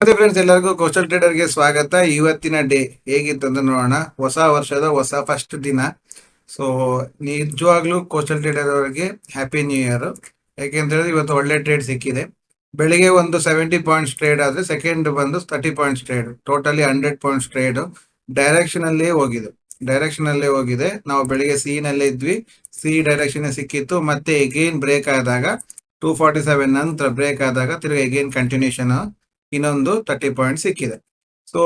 ಮತ್ತೆ ಫ್ರೆಂಡ್ಸ್ ಎಲ್ಲರಿಗೂ ಕೋಸ್ಟಲ್ ಟ್ರೇಡರ್ಗೆ ಸ್ವಾಗತ. ಇವತ್ತಿನ ಡೇ ಹೇಗಿತ್ತಂದ್ರೆ ನೋಡೋಣ. ಹೊಸ ವರ್ಷದ ಹೊಸ ಫಸ್ಟ್ ದಿನ. ಸೊ ನಿಜವಾಗ್ಲೂ ಕೋಸ್ಟಲ್ ಟ್ರೇಡರ್ ಅವರಿಗೆ ಹ್ಯಾಪಿ ನ್ಯೂ ಇಯರ್ ಯಾಕೆಂತಂದ್ರೆ ಇವತ್ತು ಒಳ್ಳೆ ಟ್ರೇಡ್ ಸಿಕ್ಕಿದೆ. ಬೆಳಿಗ್ಗೆ ಒಂದು ಸೆವೆಂಟಿ ಪಾಯಿಂಟ್ಸ್ ಟ್ರೇಡ್ ಆದ್ರೆ ಸೆಕೆಂಡ್ ಬಂದು thirty points trade totally hundred points trade direction ಅಲ್ಲೇ ಹೋಗಿದೆ. ಡೈರೆಕ್ಷನ್ ಅಲ್ಲೇ ಹೋಗಿದೆ. ನಾವು ಬೆಳಿಗ್ಗೆ ಸಿ ನಲ್ಲೇ ಇದ್ವಿ. ಸಿ ಡೈರೆಕ್ಷನ್ ಸಿಕ್ಕಿತ್ತು. ಮತ್ತೆ ಎಗೇನ್ ಬ್ರೇಕ್ ಆದಾಗ ಟೂ ಫಾರ್ಟಿ ಸೆವೆನ್ ನಂತರ ಬ್ರೇಕ್ ಆದಾಗ ತಿರ್ಗಿ ಎಗೇನ್ ಕಂಟಿನ್ಯೂಷನ್ ಇನ್ನೊಂದು ತರ್ಟಿ ಪಾಯಿಂಟ್ ಸಿಕ್ಕಿದೆ. ಸೊ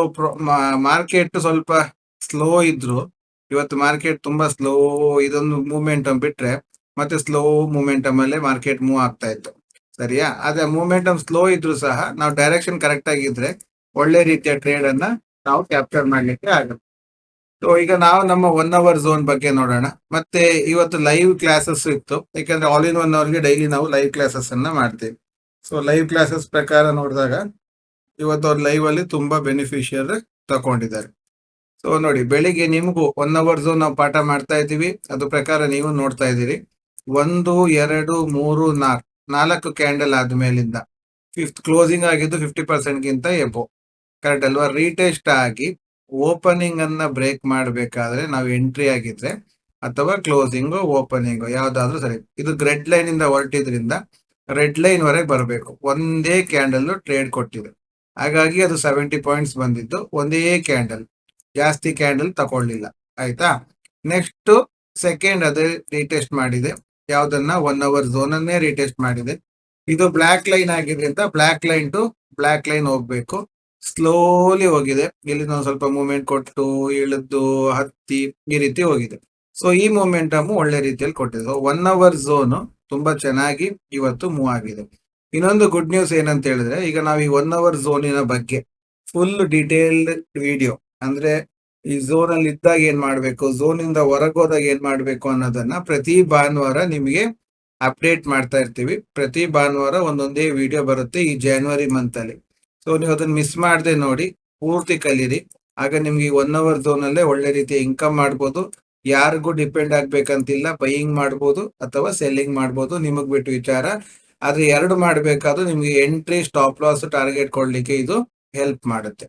ಮಾರ್ಕೆಟ್ ಸ್ವಲ್ಪ ಸ್ಲೋ ಇದ್ರು. ಇವತ್ತು ಮಾರ್ಕೆಟ್ ತುಂಬಾ ಸ್ಲೋ ಇದೊಂದು ಮೂಮೆಂಟಮ್ ಬಿಟ್ರೆ ಮತ್ತೆ ಸ್ಲೋ ಮೂಮೆಂಟಮ್ ಅಲ್ಲೇ ಮಾರ್ಕೆಟ್ ಮೂವ್ ಆಗ್ತಾ ಇತ್ತು. ಸರಿಯಾ? ಅದೇ ಮೂಮೆಂಟಮ್ ಸ್ಲೋ ಇದ್ರು ಸಹ ನಾವು ಡೈರೆಕ್ಷನ್ ಕರೆಕ್ಟ್ ಆಗಿದ್ರೆ ಒಳ್ಳೆ ರೀತಿಯ ಟ್ರೇಡ್ ಅನ್ನ ನಾವು ಕ್ಯಾಪ್ಚರ್ ಮಾಡ್ಲಿಕ್ಕೆ ಆಗುತ್ತೆ. ಸೊ ಈಗ ನಾವು ನಮ್ಮ ಒನ್ ಅವರ್ ಝೋನ್ ಬಗ್ಗೆ ನೋಡೋಣ. ಮತ್ತೆ ಇವತ್ತು ಲೈವ್ ಕ್ಲಾಸಸ್ ಇತ್ತು. ಯಾಕಂದ್ರೆ ಆಲ್ ಇನ್ ಒನ್ ಅವರ್ಗೆ ಡೈಲಿ ನಾವು ಲೈವ್ ಕ್ಲಾಸಸ್ ಅನ್ನ ಮಾಡ್ತೀವಿ. ಸೊ ಲೈವ್ ಕ್ಲಾಸಸ್ ಪ್ರಕಾರ ನೋಡಿದಾಗ ಇವತ್ತು ಅವ್ರ ಲೈವ್ ಅಲ್ಲಿ ತುಂಬಾ ಬೆನಿಫಿಷಿಯರ್ ತಕೊಂಡಿದ್ದಾರೆ. ಸೊ ನೋಡಿ, ಬೆಳಿಗ್ಗೆ ನಿಮಗೂ ಒನ್ ಅವರ್ ನಾವು ಪಾಠ ಮಾಡ್ತಾ ಇದ್ದೀವಿ. ಅದು ಪ್ರಕಾರ ನೀವು ನೋಡ್ತಾ ಇದ್ದೀರಿ. ಒಂದು, ಎರಡು, ಮೂರು, ನಾಲ್ಕು ನಾಲ್ಕು ಕ್ಯಾಂಡಲ್ ಆದ್ಮೇಲಿಂದ ಫಿಫ್ತ್ ಕ್ಲೋಸಿಂಗ್ ಆಗಿದ್ದು ಫಿಫ್ಟಿ ಪರ್ಸೆಂಟ್ ಗಿಂತ ಎಬೋ ಕರೆಕ್ಟ್ ಅಲ್ವಾ? ರೀಟೆಸ್ಟ್ ಆಗಿ ಓಪನಿಂಗ್ ಅನ್ನ ಬ್ರೇಕ್ ಮಾಡಬೇಕಾದ್ರೆ ನಾವು ಎಂಟ್ರಿ ಆಗಿದ್ರೆ ಅಥವಾ ಕ್ಲೋಸಿಂಗ್ ಓಪನಿಂಗ್ ಯಾವ್ದಾದ್ರು ಸರಿ. ಇದು ಗ್ರೆಡ್ ಲೈನ್ ಇಂದ ಹೊರಟಿದ್ರಿಂದ ರೆಡ್ ಲೈನ್ ವರೆಗೆ ಬರಬೇಕು. ಒಂದೇ ಕ್ಯಾಂಡಲ್ ಟ್ರೇಡ್ ಕೊಟ್ಟಿದೆ. ಹಾಗಾಗಿ ಅದು ಸೆವೆಂಟಿ ಪಾಯಿಂಟ್ಸ್ ಬಂದಿದ್ದು. ಒಂದೇ ಕ್ಯಾಂಡಲ್ ಜಾಸ್ತಿ ಕ್ಯಾಂಡಲ್ ತಗೊಳ್ಳಿಲ್ಲ. ಆಯ್ತಾ? ನೆಕ್ಸ್ಟ್ ಸೆಕೆಂಡ್ ಅದೇ ರೀಟೆಸ್ಟ್ ಮಾಡಿದೆ. ಯಾವ್ದನ್ನ? ಒನ್ ಅವರ್ ಝೋನ್ ಅನ್ನೇ ರೀಟೆಸ್ಟ್ ಮಾಡಿದೆ. ಇದು ಬ್ಲಾಕ್ ಲೈನ್ ಆಗಿದ್ರಿಂದ black line to black line ಹೋಗ್ಬೇಕು. ಸ್ಲೋಲಿ ಹೋಗಿದೆ. ಇಲ್ಲಿ ನಾವು ಸ್ವಲ್ಪ ಮೂವ್ಮೆಂಟ್ ಕೊಟ್ಟು, ಇಳಿದು, ಹತ್ತಿ ಈ ರೀತಿ ಹೋಗಿದೆ. ಸೊ ಈ ಮೂಮೆಂಟಮ್ ಒಳ್ಳೆ ರೀತಿಯಲ್ಲಿ ಕೊಟ್ಟಿದೆ. ಒನ್ ಅವರ್ ಝೋನ್ ತುಂಬಾ ಚೆನ್ನಾಗಿ ಇವತ್ತು ಮೂವ್ ಆಗಿದೆ. ಇನ್ನೊಂದು ಗುಡ್ ನ್ಯೂಸ್ ಏನಂತ ಹೇಳಿದ್ರೆ, ಈಗ ನಾವು ಈ ಒನ್ ಅವರ್ ಝೋನಿನ ಬಗ್ಗೆ ಫುಲ್ ಡೀಟೇಲ್ಡ್ ವಿಡಿಯೋ ಅಂದ್ರೆ ಈ ಝೋನ್ ಅಲ್ಲಿ ಇದ್ದಾಗ ಏನ್ ಮಾಡ್ಬೇಕು ಝೋನ್ ಇಂದ ಹೊರಗೋದಾಗ ಏನ್ ಮಾಡ್ಬೇಕು ಅನ್ನೋದನ್ನ ಪ್ರತಿ ಭಾನುವಾರ ನಿಮಗೆ ಅಪ್ಡೇಟ್ ಮಾಡ್ತಾ ಇರ್ತೀವಿ. ಪ್ರತಿ ಭಾನುವಾರ ಒಂದೊಂದೇ ವಿಡಿಯೋ ಬರುತ್ತೆ ಈ ಜಾನ್ವರಿ ಮಂತ್ ಅಲ್ಲಿ. ಸೊ ನೀವು ಅದನ್ನ ಮಿಸ್ ಮಾಡದೆ ನೋಡಿ, ಪೂರ್ತಿ ಕಲೀರಿ. ಆಗ ನಿಮ್ಗೆ ಈ ಒನ್ ಅವರ್ ಝೋನ್ ಅಲ್ಲೇ ಒಳ್ಳೆ ರೀತಿಯ ಇನ್ಕಮ್ ಮಾಡ್ಬೋದು. ಯಾರಿಗೂ ಡಿಪೆಂಡ್ ಆಗ್ಬೇಕಂತಿಲ್ಲ ಬೈಯಿಂಗ್ ಮಾಡ್ಬೋದು ಅಥವಾ ಸೆಲ್ಲಿಂಗ್ ಮಾಡ್ಬೋದು. ನಿಮಗ್ ಬಿಟ್ಟು ವಿಚಾರ. ಆದ್ರೆ ಎರಡು ಮಾಡಬೇಕಾದ್ರೂ ನಿಮ್ಗೆ ಎಂಟ್ರಿ ಸ್ಟಾಪ್ ಲಾಸ್ ಟಾರ್ಗೆಟ್ ಕೊಡ್ಲಿಕ್ಕೆ ಇದು ಹೆಲ್ಪ್ ಮಾಡುತ್ತೆ.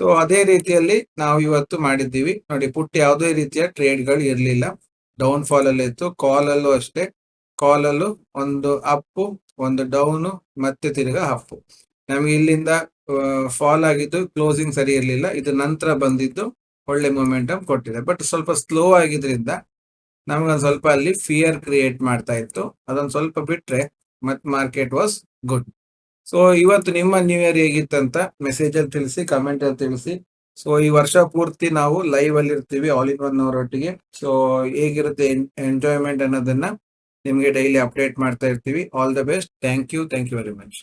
ಸೊ ಅದೇ ರೀತಿಯಲ್ಲಿ ನಾವು ಇವತ್ತು ಮಾಡಿದ್ದೀವಿ. ನೋಡಿ ಪುಟ್ ಯಾವುದೇ ರೀತಿಯ ಟ್ರೇಡ್ಗಳು ಇರಲಿಲ್ಲ. ಡೌನ್ ಫಾಲ್ ಅಲ್ಲಿ ಇತ್ತು. ಕಾಲ್ ಅಲ್ಲೂ ಅಷ್ಟೇ. ಕಾಲ್ ಅಲ್ಲೂ ಒಂದು ಅಪ್ಪು ಒಂದು ಡೌನ್ ಮತ್ತೆ ತಿರ್ಗಾ ಅಪ್ಪು ನಮಗೆ ಇಲ್ಲಿಂದ ಫಾಲ್ ಆಗಿದ್ದು ಕ್ಲೋಸಿಂಗ್ ಸರಿ ಇರಲಿಲ್ಲ. ಇದು ನಂತರ ಬಂದಿದ್ದು ಒಳ್ಳೆ ಮೊಮೆಂಟಮ್ ಕೊಟ್ಟಿದೆ. ಬಟ್ ಸ್ವಲ್ಪ ಸ್ಲೋ ಆಗಿದ್ರಿಂದ ನಮ್ಗೊಂದು ಸ್ವಲ್ಪ ಅಲ್ಲಿ ಫಿಯರ್ ಕ್ರಿಯೇಟ್ ಮಾಡ್ತಾ ಇತ್ತು. ಅದೊಂದು ಸ್ವಲ್ಪ ಬಿಟ್ರೆ ಮತ್ ಮಾರ್ಕೆಟ್ ವಾಸ್ ಗುಡ್ ಸೊ ಇವತ್ತು ನಿಮ್ಮ ನ್ಯೂ ಇಯರ್ ಹೇಗಿತ್ತಂತ ಮೆಸೇಜ್ ಅಲ್ಲಿ ತಿಳಿಸಿ ಕಮೆಂಟ್ ಅಲ್ಲಿ ತಿಳಿಸಿ. ಸೊ ಈ ವರ್ಷ ಪೂರ್ತಿ ನಾವು ಲೈವ್ ಅಲ್ಲಿ ಇರ್ತೀವಿ ಆಲ್ ಇನ್ ಒನ್ ಅವರೊಟ್ಟಿಗೆ. ಸೊ ಹೇಗಿರುತ್ತೆ ಎಂಜಾಯ್ಮೆಂಟ್ ಅನ್ನೋದನ್ನ ನಿಮ್ಗೆ ಡೈಲಿ ಅಪ್ಡೇಟ್ ಮಾಡ್ತಾ ಇರ್ತೀವಿ. All the best thank you thank you very much